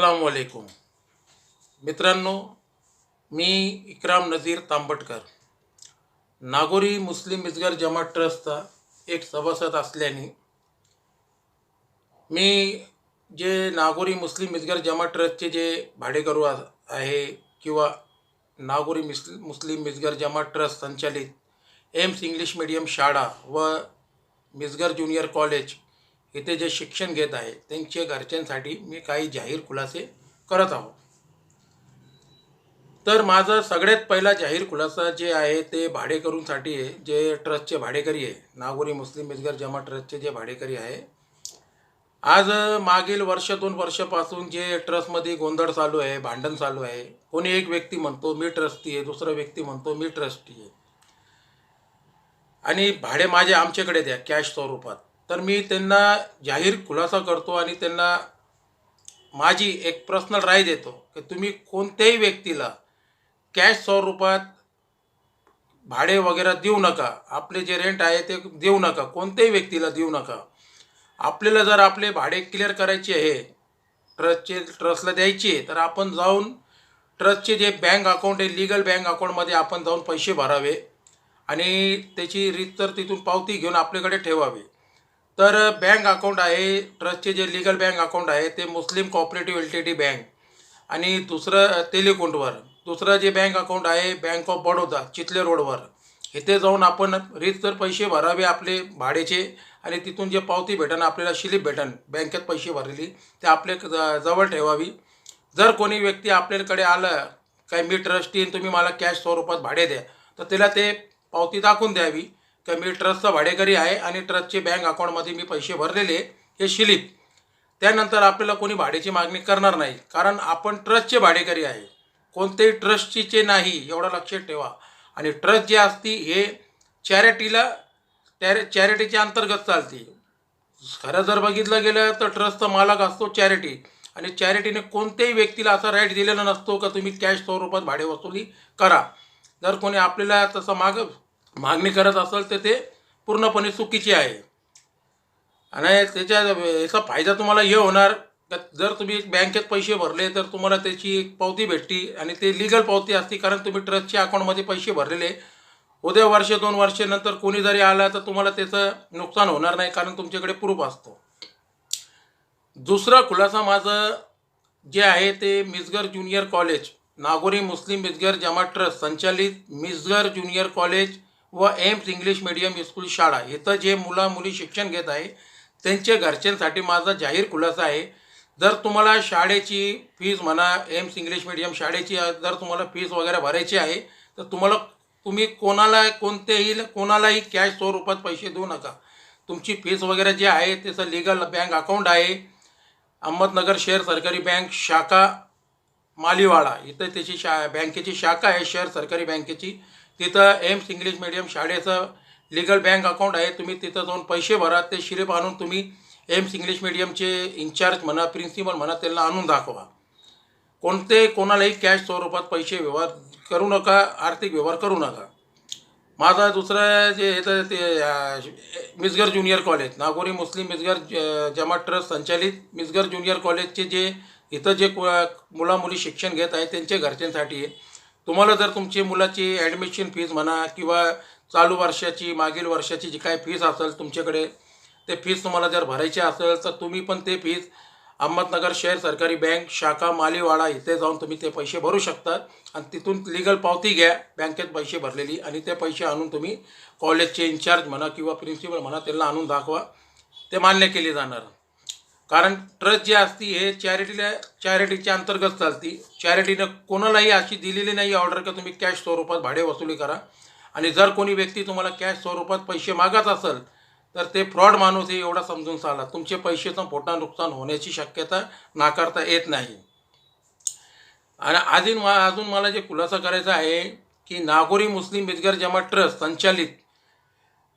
अस्सलाम मित्रांनो मी इक्राम नझीर तांबटकर. नागोरी मुस्लिम मिसगर जमात ट्रस्टचा एक सभासद असल्याने मी जे नागोरी मुस्लिम मिसगर जमात ट्रस्टचे जे भाडेकरू आहे किंवा नागोरी मिस मुस्लिम मिसगर जमात ट्रस्ट संचालित एम्स इंग्लिश मीडियम शाळा व मिसगर ज्युनियर कॉलेज इथे जे शिक्षण घेत आहे त्यांच्या घरच्यांसाठी मी काही जाहीर खुलासे करत आहोत. तर माझा सगळ्यात पहिला जाहीर खुलासा जे आहे ते भाडेकरूंसाठी आहे जे ट्रस्टचे भाडेकरी आहे. नागोरी मुस्लिम मिसगर जमा ट्रस्टचे जे भाडेकरी आहे. आज मागील वर्ष दोन वर्षापासून जे ट्रस्टमध्ये गोंधळ चालू आहे भांडण चालू आहे कोणी एक व्यक्ती म्हणतो मी ट्रस्टी आहे दुसरा व्यक्ती म्हणतो मी ट्रस्टी आहे. आणि भाडे माझे आमच्याकडे द्या कॅश स्वरूपात. तर मी त्यांना जाहीर खुलासा करतो आणि त्यांना माझी एक पर्सनल राय देतो की तुम्ही कोणत्याही व्यक्तीला कॅश स्वरूपात भाडे वगैरे देऊ नका. आपले जे रेंट आहे ते देऊ नका. कोणत्याही व्यक्तीला देऊ नका. आपल्याला जर आपले भाडे क्लिअर करायचे आहे ट्रस्टचे ट्रस्टला द्यायचे तर आपण जाऊन ट्रस्टचे जे बँक अकाउंट आहे लिगल बँक अकाउंटमध्ये आपण जाऊन पैसे भरावे आणि त्याची रीत तर तिथून पावती घेऊन आपल्याकडे ठेवावी. तर बँक अकाउंट आहे ट्रस्टचे जे लिगल बँक अकाउंट आहे ते Muslim cooperative L T D bank आणि दुसरं तेलेकुंटवर दुसरं जे बँक अकाउंट आहे बँक ऑफ बडोदा चितले रोडवर. इथे जाऊन आपण रीतसर पैसे भरावे आपले भाड्याचे आणि तिथून जे पावती भेटन आपल्याला शिलीप भेटन बँकेत पैसे भरलेली ते आपले ज- जवळ ठेवावी. जर कोणी व्यक्ती आपल्याकडे आलं काय मी ट्रस्टीन तुम्ही मला कॅश स्वरूपात भाडे द्या तर त्याला ते पावती दाखवून द्यावी. तर मी ट्रस्टचा भाडेकरी आहे आणि ट्रस्टचे बँक अकाउंटमध्ये मी पैसे भरलेले हे शिलीप. त्यानंतर आपल्याला कोणी भाड्याची मागणी करणार नाही कारण आपण ट्रस्टचे भाडेकरी आहे. कोणतेही ट्रस्टचीचे नाही एवढं लक्षात ठेवा. आणि ट्रस्ट जे असती हे चॅरिटीला टॅरे चॅरिटीच्या अंतर्गत चालते. खरं जर बघितलं गेलं तर ट्रस्टचा मालक असतो चॅरिटी. आणि चॅरिटीने कोणत्याही व्यक्तीला असा राईट दिलेला नसतो का तुम्ही कॅश स्वरूपात भाडे वसुली करा. जर कोणी आपल्याला तसं माग मागणी करत असाल तर ते पूर्णपणे चुकीचे आहे. आणि त्याच्या याचा फायदा तुम्हाला हे होणार का जर तुम्ही बँकेत पैसे भरले तर तुम्हाला त्याची एक पावती भेटती आणि ते लिगल पावती असते कारण तुम्ही ट्रस्टच्या अकाउंटमध्ये पैसे भरलेले. उद्या वर्ष दोन वर्षानंतर कोणी जरी आला तर तुम्हाला त्याचं नुकसान होणार नाही कारण तुमच्याकडे प्रूफ असतो. दुसरा खुलासा माझं जे आहे ते Misgar junior college Nagori Muslim Misgar Jamaat trust संचालित मिसगर ज्युनियर कॉलेज व एम्स इंग्लिश मीडियम स्कूल शाळा. इथं जे मुला मुली शिक्षण घेत आहे त्यांच्या घरच्यांसाठी माझा जाहीर खुलासा आहे. जर तुम्हाला शाळेची फीज म्हणा एम्स इंग्लिश मीडियम शाळेची जर तुम्हाला फीज वगैरे भरायची आहे तर तुम्हाला तुम्ही कोणाला कोणतेही कोणालाही कॅश स्वरूपात पैसे देऊ नका. तुमची फीज वगैरे जे आहे त्याचं लिगल बँक अकाउंट आहे. अहमदनगर शहर सरकारी बँक शाखा मालीवाडा. इथं त्याची शा बँकेची शाखा आहे शहर सरकारी बँकेची तिथं एम्स इंग्लिश मिडियम शाळेचं लिगल बँक अकाउंट आहे. तुम्ही तिथं जाऊन पैसे भरा. ते शिरेप आणून तुम्ही एम्स इंग्लिश मिडियमचे इन्चार्ज म्हणा प्रिन्सिपल म्हणा त्यांना आणून दाखवा. कोणते कोणालाही कॅश स्वरूपात पैसे व्यवहार करू नका आर्थिक व्यवहार करू नका. माझा दुसरं जे येतं ते Misgar junior college Nagori Muslim Misgar ज- जमात ट्रस्ट संचालित मिसगर ज्युनियर कॉलेजचे जे इथं जे मुला मुली शिक्षण घेत आहे त्यांच्या घरच्यांसाठी आहे. तुम्हाला जर तुमची मुलाची ॲडमिशन फीज म्हणा किंवा चालू वर्षाची मागील वर्षाची जी काय फीज असेल तुमच्याकडे ते फीज तुम्हाला जर भरायची असेल तर तुम्ही पण ते फीज अहमदनगर शहर सरकारी बँक शाखा मालीवाडा इथे जाऊन तुम्ही ते पैसे भरू शकता आणि तिथून लिगल पावती घ्या. बँकेत पैसे भरलेली आणि ते पैसे आणून तुम्ही कॉलेजचे इन्चार्ज म्हणा किंवा प्रिन्सिपल म्हणा त्यांना आणून दाखवा. ते मान्य केले जाणार. कारण ट्रस्ट जी असती हे चॅरिटीला चॅरिटीच्या अंतर्गत चालती. चॅरिटीनं कोणालाही अशी दिलेली नाही ऑर्डर का तुम्ही कॅश स्वरूपात भाडे वसुली करा. आणि जर कोणी व्यक्ती तुम्हाला कॅश स्वरूपात पैसे मागत असेल तर ते फ्रॉड माणूस हे एवढा समजून चाला. तुमचे पैशाचं मोठा नुकसान होण्याची शक्यता नाकारता येत नाही. आणि अजून मा अजून मला जे खुलासा करायचा आहे की नागोरी मुस्लिम मिसगर जमा ट्रस्ट संचालित.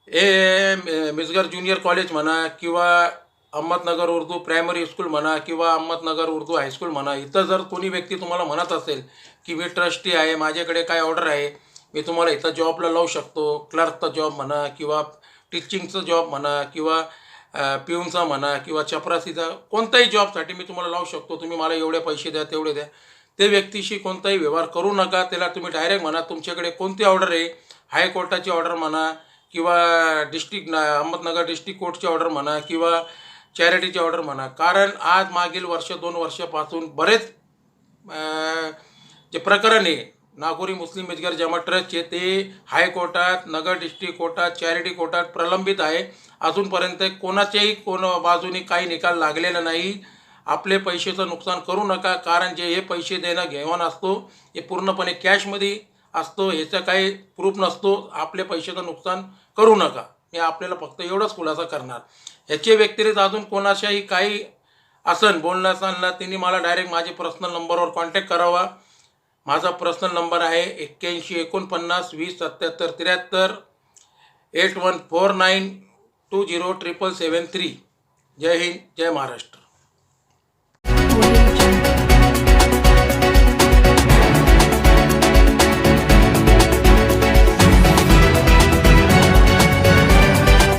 ए म- मिसगर ज्युनियर कॉलेज म्हणा किंवा अहमदनगर उर्दू प्रायमरी स्कूल म्हणा किंवा अहमदनगर उर्दू हायस्कूल म्हणा इथं जर कोणी व्यक्ती तुम्हाला म्हणत असेल की मी ट्रस्टी आहे माझ्याकडे काय ऑर्डर आहे मी तुम्हाला इथं जॉबला लावू शकतो. क्लर्कचा जॉब म्हणा किंवा टीचिंगचं जॉब म्हणा किंवा पिऊनचा म्हणा किंवा चपरासीचा कोणताही जॉबसाठी मी तुम्हाला लावू शकतो. तुम्ही मला एवढे पैसे द्या तेवढे द्या. ते व्यक्तीशी कोणताही व्यवहार करू नका. त्याला तुम्ही डायरेक्ट म्हणा तुमच्याकडे कोणती ऑर्डर आहे? हायकोर्टाची ऑर्डर म्हणा किंवा डिस्ट्रिक्ट अहमदनगर डिस्ट्रिक्ट कोर्टची ऑर्डर म्हणा किंवा चॅरिटीची ऑर्डर म्हणा. कारण आज मागील वर्ष दोन वर्षापासून बरेच जे प्रकरण आहे नागोरी मुस्लिम मिजगर जमा ट्रस्टचे ते हायकोर्टात नगर डिस्ट्रिक्ट कोर्टात चॅरिटी कोर्टात प्रलंबित आहे. अजूनपर्यंत कोणाच्याही कोण बाजूने काही निकाल लागलेला नाही. आपले पैशाचं नुकसान करू नका कारण जे हे पैसे देणं घेवाण असतो हे पूर्णपणे कॅशमध्ये असतो ह्याचा काही प्रूफ नसतो. आपले पैशाचं नुकसान करू नका. हे आपल्याला फक्त एवढाच खुलासा करणार. ह्याचे व्यतिरिक्त अजून कोणाशाही काही असन बोलणं असताना त्यांनी मला डायरेक्ट माझे पर्सनल नंबरवर कॉन्टॅक्ट करावा. माझा पर्सनल नंबर आहे एक्क्याऐंशी एकोणपन्नास वीस सत्याहत्तर त्र्याहत्तर eight one four nine two zero triple seven three Jai Hind Jai Maharashtra.